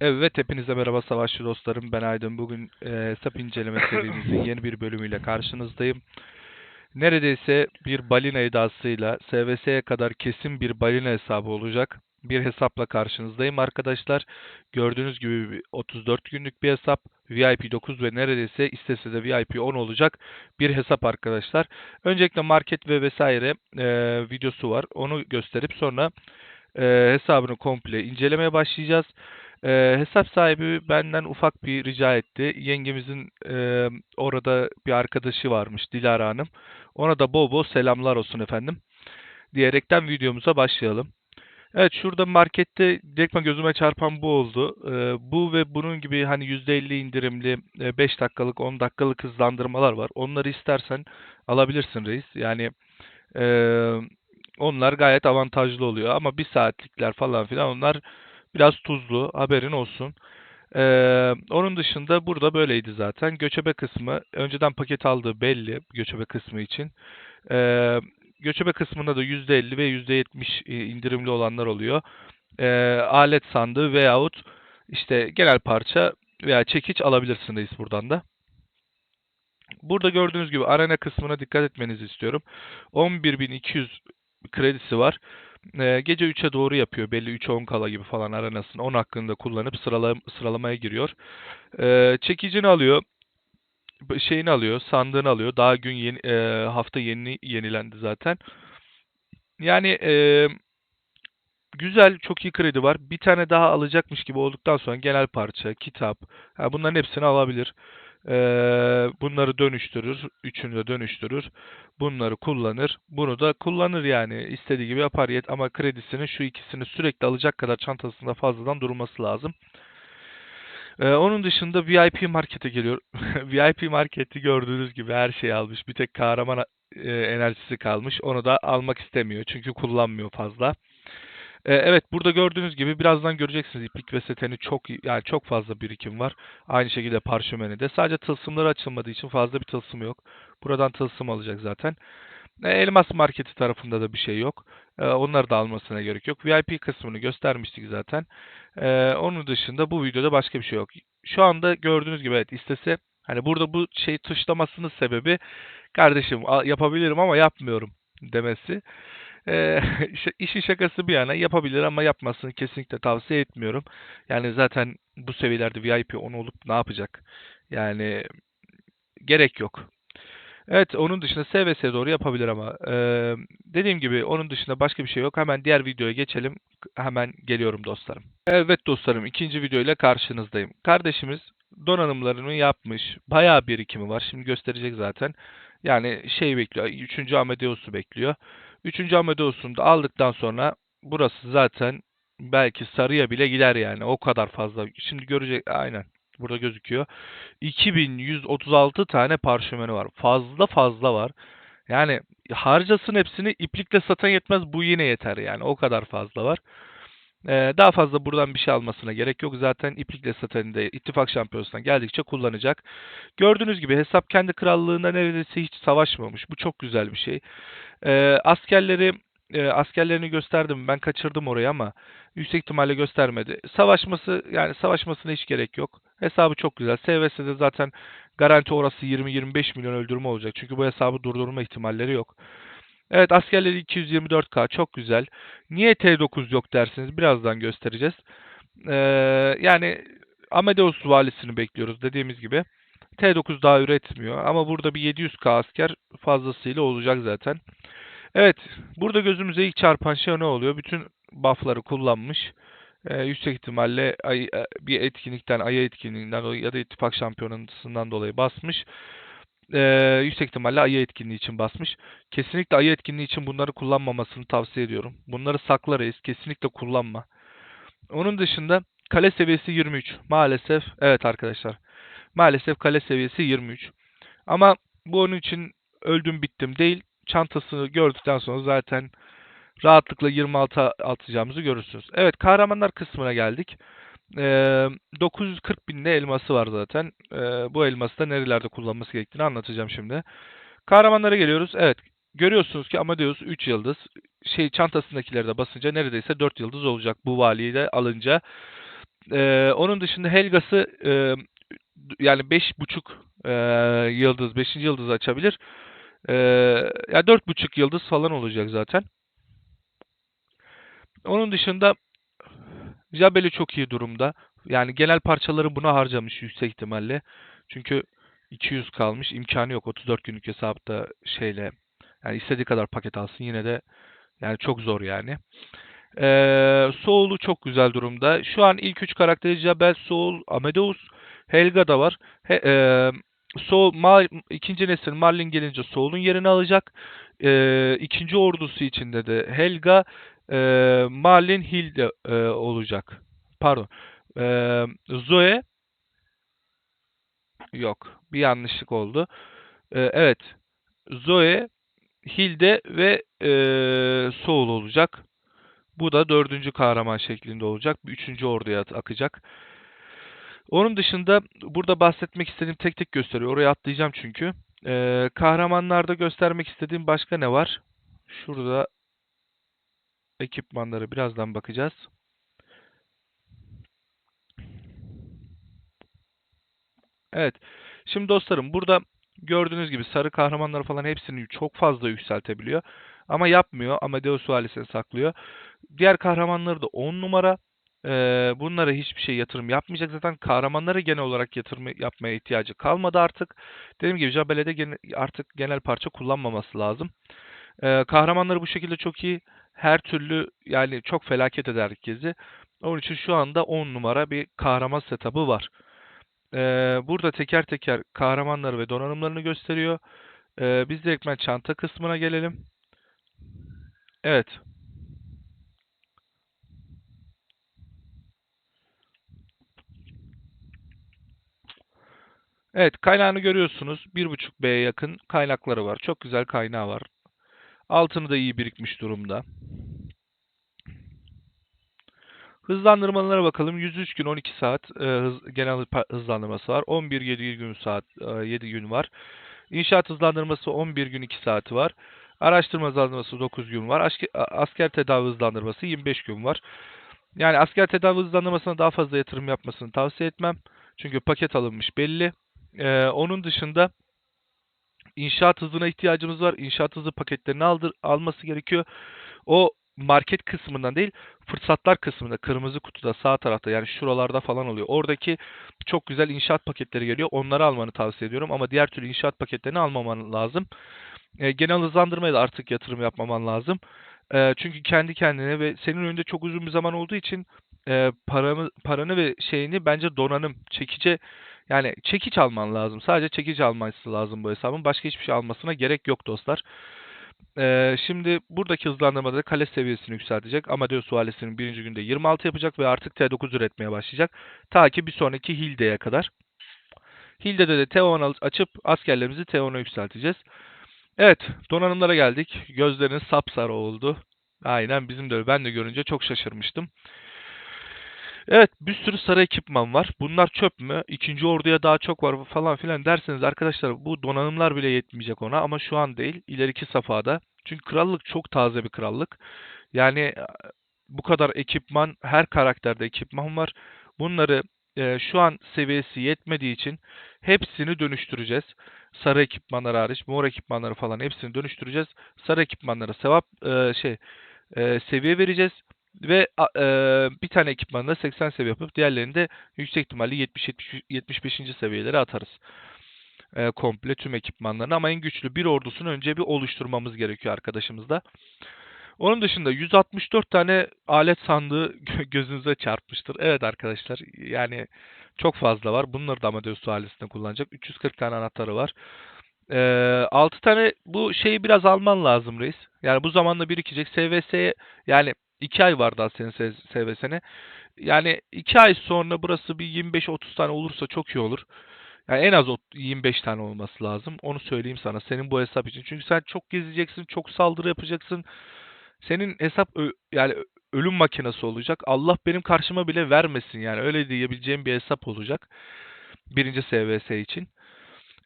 Evet, hepinize merhaba savaşçı dostlarım. Ben Aydın. Bugün e, hesap inceleme serimizin yeni bir bölümüyle karşınızdayım. Neredeyse bir balina edasıyla SVS'ye kadar kesin bir balina hesabı olacak. Bir hesapla karşınızdayım arkadaşlar. Gördüğünüz gibi bir 34 günlük bir hesap. VIP 9 ve neredeyse istese de VIP 10 olacak bir hesap arkadaşlar. Öncelikle market ve vesaire e, videosu var. Onu gösterip sonra e, hesabını komple incelemeye başlayacağız. E, hesap sahibi benden ufak bir rica etti. Yengemizin e, orada bir arkadaşı varmış Dilara Hanım. Ona da bol bol selamlar olsun efendim. Diyerekten videomuza başlayalım. Evet şurada markette direktmen gözüme çarpan bu oldu. E, bu ve bunun gibi hani %50 indirimli e, 5 dakikalık 10 dakikalık hızlandırmalar var. Onları istersen alabilirsin reis. Yani e, onlar gayet avantajlı oluyor ama bir saatlikler falan filan onlar biraz tuzlu haberin olsun. Ee, onun dışında burada böyleydi zaten. Göçebe kısmı önceden paket aldığı belli göçebe kısmı için. Ee, göçebe kısmında da %50 ve %70 e, indirimli olanlar oluyor. Ee, alet sandığı veyahut işte genel parça veya çekiç alabilirsiniz buradan da. Burada gördüğünüz gibi arena kısmına dikkat etmenizi istiyorum. 11.200 kredisi var. Ee, gece 3'e doğru yapıyor. Belli 3'e 10 kala gibi falan arenasını 10 hakkında kullanıp sırala, sıralamaya giriyor. Ee, çekicini alıyor. Şeyini alıyor, sandığını alıyor. Daha gün yeni, e, hafta yeni yenilendi zaten. Yani e, güzel, çok iyi kredi var. Bir tane daha alacakmış gibi olduktan sonra genel parça, kitap, ha, bunların hepsini alabilir. Bunları dönüştürür, üçünü de dönüştürür. Bunları kullanır. Bunu da kullanır yani. istediği gibi yapar. Yet ama kredisini şu ikisini sürekli alacak kadar çantasında fazladan durması lazım. Ee, onun dışında VIP markete geliyor. VIP marketi gördüğünüz gibi her şeyi almış. Bir tek kahraman e, enerjisi kalmış. Onu da almak istemiyor. Çünkü kullanmıyor fazla. Ee, evet burada gördüğünüz gibi birazdan göreceksiniz iplik ve seteni çok yani çok fazla birikim var. Aynı şekilde parşömeni de. Sadece tılsımları açılmadığı için fazla bir tılsım yok. Buradan tılsım alacak zaten. E, Elmas marketi tarafında da bir şey yok. E, onları da almasına gerek yok. VIP kısmını göstermiştik zaten. Onun dışında bu videoda başka bir şey yok. Şu anda gördüğünüz gibi evet istese hani burada bu şey tuşlamasının sebebi kardeşim yapabilirim ama yapmıyorum demesi. E, işin şakası bir yana yapabilir ama yapmasını kesinlikle tavsiye etmiyorum. Yani zaten bu seviyelerde VIP 10 olup ne yapacak? Yani gerek yok. Evet, onun dışında SVS'ye doğru yapabilir ama eee, dediğim gibi onun dışında başka bir şey yok. Hemen diğer videoya geçelim. Hemen geliyorum dostlarım. Evet dostlarım, ikinci video ile karşınızdayım. Kardeşimiz donanımlarını yapmış. Bayağı birikimi var. Şimdi gösterecek zaten. Yani şey bekliyor. 3. Amadeus'u bekliyor. 3. Amadeus'unu da aldıktan sonra burası zaten belki sarıya bile gider yani. O kadar fazla. Şimdi görecek. Aynen. Burada gözüküyor. 2136 tane parşömeni var. Fazla fazla var. Yani harcasın hepsini iplikle satan yetmez bu yine yeter yani o kadar fazla var. Ee, daha fazla buradan bir şey almasına gerek yok. Zaten iplikle satanı da ittifak şampiyonasından geldikçe kullanacak. Gördüğünüz gibi hesap kendi krallığında neredeyse hiç savaşmamış. Bu çok güzel bir şey. Ee, askerleri e, askerlerini gösterdim. Ben kaçırdım orayı ama yüksek ihtimalle göstermedi. Savaşması yani savaşmasına hiç gerek yok. Hesabı çok güzel. SVS'de zaten garanti orası 20-25 milyon öldürme olacak. Çünkü bu hesabı durdurma ihtimalleri yok. Evet askerleri 224k çok güzel. Niye T9 yok dersiniz birazdan göstereceğiz. Ee, yani Amadeus valisini bekliyoruz dediğimiz gibi. T9 daha üretmiyor ama burada bir 700k asker fazlasıyla olacak zaten. Evet, burada gözümüze ilk çarpan şey ne oluyor? Bütün buff'ları kullanmış. Ee, yüksek ihtimalle ay, e, bir etkinlikten, aya etkinliğinden ya da ittifak şampiyonasından dolayı basmış. Ee, yüksek ihtimalle ayı etkinliği için basmış. Kesinlikle ayı etkinliği için bunları kullanmamasını tavsiye ediyorum. Bunları sakla kesinlikle kullanma. Onun dışında kale seviyesi 23. Maalesef, evet arkadaşlar. Maalesef kale seviyesi 23. Ama bu onun için öldüm bittim değil. Çantasını gördükten sonra zaten rahatlıkla 26 atacağımızı görürsünüz. Evet kahramanlar kısmına geldik. Ee, 940 binde elması var zaten. Ee, bu elması da nerelerde kullanması gerektiğini anlatacağım şimdi. Kahramanlara geliyoruz. Evet görüyorsunuz ki Amadeus 3 yıldız. Şey çantasındakileri de basınca neredeyse 4 yıldız olacak bu valiyi de alınca. Ee, onun dışında Helga'sı e, yani 5.5 e, yıldız, 5. yıldız açabilir. E, ya 4.5 yıldız falan olacak zaten. Onun dışında Jabeli çok iyi durumda. Yani genel parçaları buna harcamış yüksek ihtimalle. Çünkü 200 kalmış. imkanı yok 34 günlük hesapta şeyle. Yani istediği kadar paket alsın yine de yani çok zor yani. Ee, Soul'u çok güzel durumda. Şu an ilk 3 karakteri Jabel, Soul, Amadeus, Helga da var. He, e, Soul, Ma, ikinci nesil Marlin gelince Soul'un yerini alacak. E, ikinci ordusu içinde de Helga, e, Marlin, Hilde e, olacak. Pardon. E, Zoe yok. Bir yanlışlık oldu. E, evet. Zoe, Hilde ve e, Soul olacak. Bu da dördüncü kahraman şeklinde olacak. Üçüncü orduya akacak. Onun dışında burada bahsetmek istediğim tek tek gösteriyor. Oraya atlayacağım çünkü. Ee, kahramanlarda göstermek istediğim başka ne var? Şurada ekipmanları birazdan bakacağız. Evet. Şimdi dostlarım burada gördüğünüz gibi sarı kahramanları falan hepsini çok fazla yükseltebiliyor. Ama yapmıyor. Amadeus valisini saklıyor. Diğer kahramanları da 10 numara. Ee, bunlara hiçbir şey yatırım yapmayacak. Zaten kahramanlara genel olarak yatırım yapmaya ihtiyacı kalmadı artık. Dediğim gibi Jabele'de gene, artık genel parça kullanmaması lazım. Ee, kahramanları bu şekilde çok iyi. Her türlü yani çok felaket eder herkesi. Onun için şu anda 10 numara bir kahraman setup'ı var. Ee, burada teker teker kahramanları ve donanımlarını gösteriyor. Ee, biz direktmen çanta kısmına gelelim. Evet. Evet kaynağını görüyorsunuz. 1.5B'ye yakın kaynakları var. Çok güzel kaynağı var. Altını da iyi birikmiş durumda. Hızlandırmalara bakalım. 103 gün 12 saat e, hız, genel hızlandırması var. 11 7 gün saat e, 7 gün var. İnşaat hızlandırması 11 gün 2 saati var. Araştırma hızlandırması 9 gün var. Asker, asker tedavi hızlandırması 25 gün var. Yani asker tedavi hızlandırmasına daha fazla yatırım yapmasını tavsiye etmem. Çünkü paket alınmış belli. Ee, onun dışında inşaat hızına ihtiyacımız var. İnşaat hızı paketlerini aldır, alması gerekiyor. O market kısmından değil, fırsatlar kısmında, kırmızı kutuda sağ tarafta yani şuralarda falan oluyor. Oradaki çok güzel inşaat paketleri geliyor. Onları almanı tavsiye ediyorum ama diğer türlü inşaat paketlerini almaman lazım. E, genel hızlandırmaya da artık yatırım yapmaman lazım. E, çünkü kendi kendine ve senin önünde çok uzun bir zaman olduğu için e, paramı, paranı ve şeyini bence donanım, çekice yani çekiç alman lazım. Sadece çekiç alması lazım bu hesabın. Başka hiçbir şey almasına gerek yok dostlar. Ee, şimdi buradaki hızlandırmada da kale seviyesini yükseltecek. Amadeus Valisi'nin birinci günde 26 yapacak ve artık T9 üretmeye başlayacak. Ta ki bir sonraki Hilde'ye kadar. Hilde'de de T10 açıp askerlerimizi T10'a yükselteceğiz. Evet, donanımlara geldik. Gözleriniz sapsarı oldu. Aynen bizim de öyle. Ben de görünce çok şaşırmıştım. Evet bir sürü sarı ekipman var. Bunlar çöp mü? İkinci orduya daha çok var falan filan derseniz arkadaşlar bu donanımlar bile yetmeyecek ona ama şu an değil. ileriki safhada. Çünkü krallık çok taze bir krallık. Yani bu kadar ekipman, her karakterde ekipman var. Bunları e, şu an seviyesi yetmediği için hepsini dönüştüreceğiz. Sarı ekipmanlar hariç, mor ekipmanları falan hepsini dönüştüreceğiz. Sarı ekipmanlara sevap e, şey e, seviye vereceğiz ve e, bir tane ekipmanla 80 seviye yapıp diğerlerini de yüksek ihtimalle 70 70 75. seviyelere atarız. E, komple tüm ekipmanlarını ama en güçlü bir ordusunu önce bir oluşturmamız gerekiyor arkadaşımızda. Onun dışında 164 tane alet sandığı gözünüze çarpmıştır. Evet arkadaşlar yani çok fazla var. Bunları da Amadeus ailesinde kullanacak. 340 tane anahtarı var. Ee, 6 tane bu şeyi biraz alman lazım reis. Yani bu zamanla birikecek. SVS'ye yani 2 ay var daha senin SVS'ne. Yani 2 ay sonra burası bir 25-30 tane olursa çok iyi olur. Yani en az 25 tane olması lazım. Onu söyleyeyim sana. Senin bu hesap için. Çünkü sen çok gezeceksin, çok saldırı yapacaksın. Senin hesap yani ölüm makinesi olacak. Allah benim karşıma bile vermesin yani. Öyle diyebileceğim bir hesap olacak. Birinci SVS için.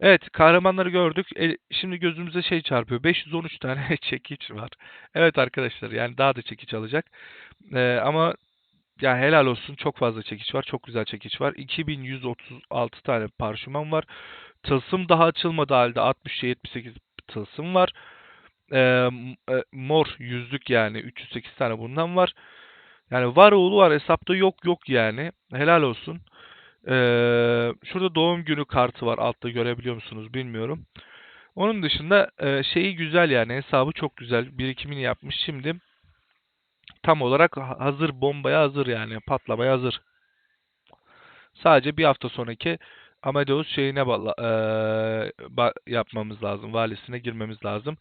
Evet, kahramanları gördük. E, şimdi gözümüze şey çarpıyor. 513 tane çekiç var. Evet arkadaşlar, yani daha da çekiç alacak. E, ama ya helal olsun çok fazla çekiç var. Çok güzel çekiç var. 2136 tane parşömen var. Tılsım daha açılmadı halde 60-78 tılsım var. M- e, mor yüzlük yani 308 tane bundan var. Yani var oğlu var hesapta yok yok yani. Helal olsun. Ee, şurada doğum günü kartı var altta görebiliyor musunuz bilmiyorum. Onun dışında e, şeyi güzel yani hesabı çok güzel. Birikimini yapmış. Şimdi tam olarak ha- hazır bombaya hazır yani patlamaya hazır. Sadece bir hafta sonraki Amadeus şeyine ba- yapmamız lazım. Valisine girmemiz lazım.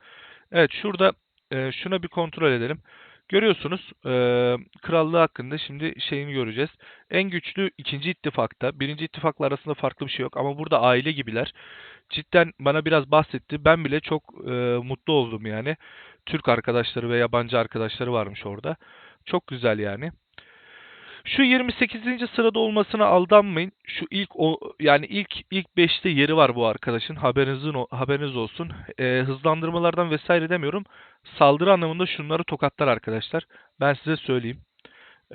Evet şurada eee, şuna bir kontrol edelim. Görüyorsunuz eee, krallığı hakkında şimdi şeyini göreceğiz. En güçlü ikinci ittifakta. Birinci ittifakla arasında farklı bir şey yok ama burada aile gibiler. Cidden bana biraz bahsetti. Ben bile çok eee, mutlu oldum yani. Türk arkadaşları ve yabancı arkadaşları varmış orada. Çok güzel yani. Şu 28. sırada olmasına aldanmayın. Şu ilk o yani ilk ilk 5'te yeri var bu arkadaşın. Haberinizin haberiniz olsun. Ee, hızlandırmalardan vesaire demiyorum. Saldırı anlamında şunları tokatlar arkadaşlar. Ben size söyleyeyim.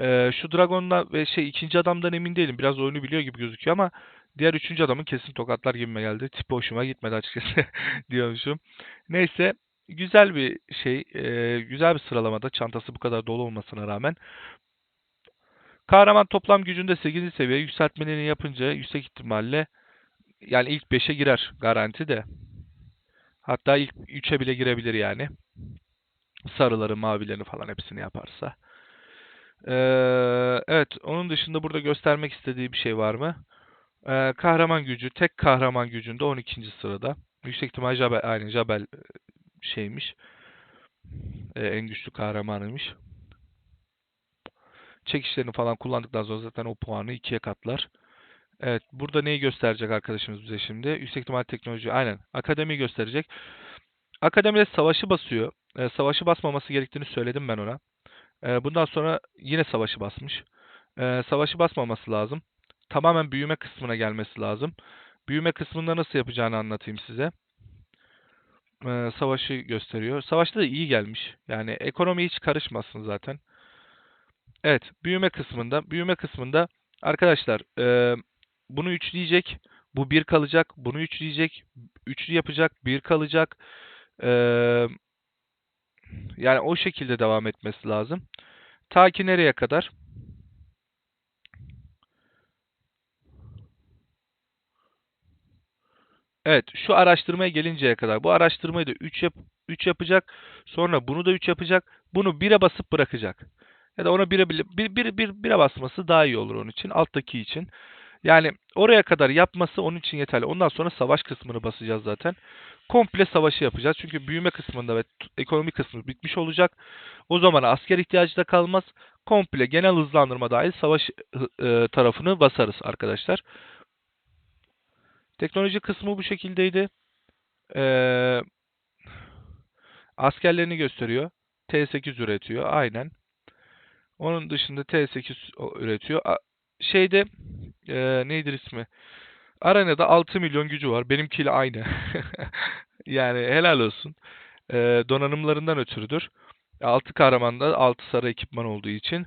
Ee, şu Dragon'da ve şey ikinci adamdan emin değilim. Biraz oyunu biliyor gibi gözüküyor ama diğer üçüncü adamın kesin tokatlar gibime geldi. Tipi hoşuma gitmedi açıkçası diyormuşum. Neyse güzel bir şey. ee, güzel bir sıralamada. Çantası bu kadar dolu olmasına rağmen. Kahraman toplam gücünde 8. seviye yükseltmelerini yapınca yüksek ihtimalle yani ilk 5'e girer garanti de. Hatta ilk 3'e bile girebilir yani. Sarıları, mavilerini falan hepsini yaparsa. Ee, evet, onun dışında burada göstermek istediği bir şey var mı? Ee, kahraman gücü, tek kahraman gücünde 12. sırada. Yüksek ihtimal Jabel, aynı Jabel e, şeymiş. Ee, en güçlü kahramanıymış. Çekişlerini falan kullandıktan sonra zaten o puanı ikiye katlar. Evet, burada neyi gösterecek arkadaşımız bize şimdi? Yüksek ihtimal teknoloji, aynen. Akademi gösterecek. Akademide savaşı basıyor. Ee, savaşı basmaması gerektiğini söyledim ben ona. Ee, bundan sonra yine savaşı basmış. Ee, savaşı basmaması lazım. Tamamen büyüme kısmına gelmesi lazım. Büyüme kısmında nasıl yapacağını anlatayım size. Ee, savaşı gösteriyor. Savaşta da iyi gelmiş. Yani ekonomi hiç karışmasın zaten. Evet, büyüme kısmında, büyüme kısmında arkadaşlar eee, bunu üçleyecek, bu bir kalacak, bunu üçleyecek, üçlü yapacak, bir kalacak. Eee, yani o şekilde devam etmesi lazım. Ta ki nereye kadar? Evet, şu araştırmaya gelinceye kadar. Bu araştırmayı da 3 yap 3 yapacak. Sonra bunu da 3 yapacak. Bunu 1'e basıp bırakacak. Ya da ona 1'e bir, bir, bir, bir, 1'e basması daha iyi olur onun için. Alttaki için. Yani oraya kadar yapması onun için yeterli. Ondan sonra savaş kısmını basacağız zaten. Komple savaşı yapacağız. Çünkü büyüme kısmında ve ekonomi kısmı bitmiş olacak. O zaman asker ihtiyacı da kalmaz. Komple genel hızlandırma dahil savaş e, tarafını basarız arkadaşlar. Teknoloji kısmı bu şekildeydi. Ee, askerlerini gösteriyor. T8 üretiyor. Aynen. Onun dışında T8 o- üretiyor. Şeyde e, neydi ismi? Arena'da 6 milyon gücü var. Benimkiyle aynı. Yani helal olsun. Ee, donanımlarından ötürüdür. 6 kahramanda 6 sarı ekipman olduğu için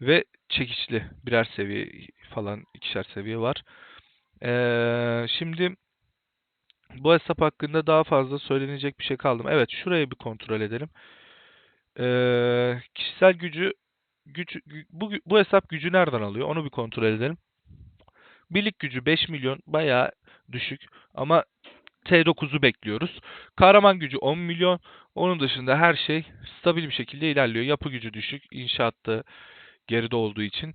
ve çekiçli birer seviye falan ikişer seviye var. Ee, şimdi bu hesap hakkında daha fazla söylenecek bir şey kaldı mı? Evet, şurayı bir kontrol edelim. Ee, kişisel gücü güç gü- bu bu hesap gücü nereden alıyor? Onu bir kontrol edelim. Birlik gücü 5 milyon bayağı düşük ama T9'u bekliyoruz. Kahraman gücü 10 milyon. Onun dışında her şey stabil bir şekilde ilerliyor. Yapı gücü düşük. İnşaatta geride olduğu için.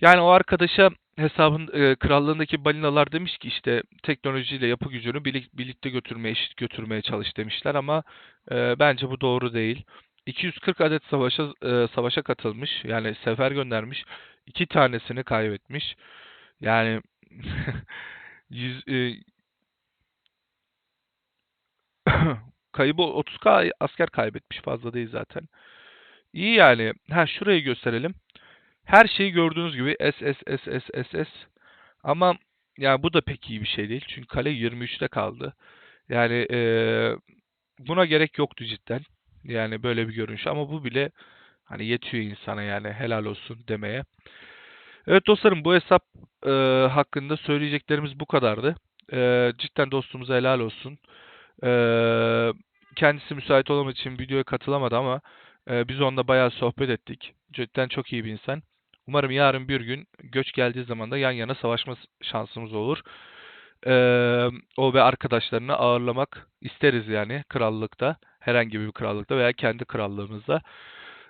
Yani o arkadaşa hesabın e, krallığındaki balinalar demiş ki işte teknolojiyle yapı gücünü birlik- birlikte götürmeye, eşit götürmeye çalış demişler ama e, bence bu doğru değil. 240 adet savaşa e, savaşa katılmış. Yani sefer göndermiş. İki tanesini kaybetmiş. Yani 100, e, kaybı 30k asker kaybetmiş. Fazla değil zaten. İyi yani. Ha şurayı gösterelim. Her şeyi gördüğünüz gibi S S S S S S. Ama yani bu da pek iyi bir şey değil. Çünkü kale 23'te kaldı. Yani eee, buna gerek yoktu cidden. Yani böyle bir görünüş. Ama bu bile Hani yetiyor insana yani helal olsun demeye. Evet dostlarım bu hesap e, hakkında söyleyeceklerimiz bu kadardı. E, cidden dostumuza helal olsun. E, kendisi müsait olamadığı için videoya katılamadı ama e, biz onunla bayağı sohbet ettik. Cidden çok iyi bir insan. Umarım yarın bir gün göç geldiği zaman da yan yana savaşma şansımız olur. E, o ve arkadaşlarını ağırlamak isteriz yani krallıkta. Herhangi bir krallıkta veya kendi krallığımızda.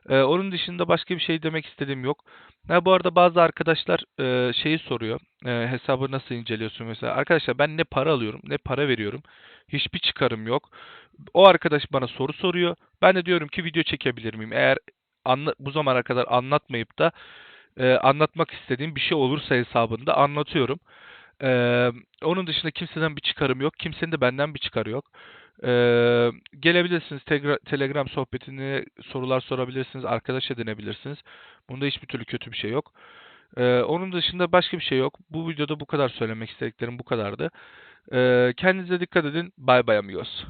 Ee, onun dışında başka bir şey demek istediğim yok. Ha, bu arada bazı arkadaşlar e, şeyi soruyor. E, hesabı nasıl inceliyorsun mesela? Arkadaşlar ben ne para alıyorum ne para veriyorum. Hiçbir çıkarım yok. O arkadaş bana soru soruyor. Ben de diyorum ki video çekebilir miyim? Eğer anla, bu zamana kadar anlatmayıp da e, anlatmak istediğim bir şey olursa hesabında anlatıyorum. E, onun dışında kimseden bir çıkarım yok. Kimsenin de benden bir çıkarı yok. Ee, gelebilirsiniz Tegra- Telegram sohbetine sorular sorabilirsiniz, arkadaş edinebilirsiniz. Bunda hiçbir türlü kötü bir şey yok. Ee, onun dışında başka bir şey yok. Bu videoda bu kadar söylemek istediklerim bu kadardı. Ee, kendinize dikkat edin. Bye bye amigos.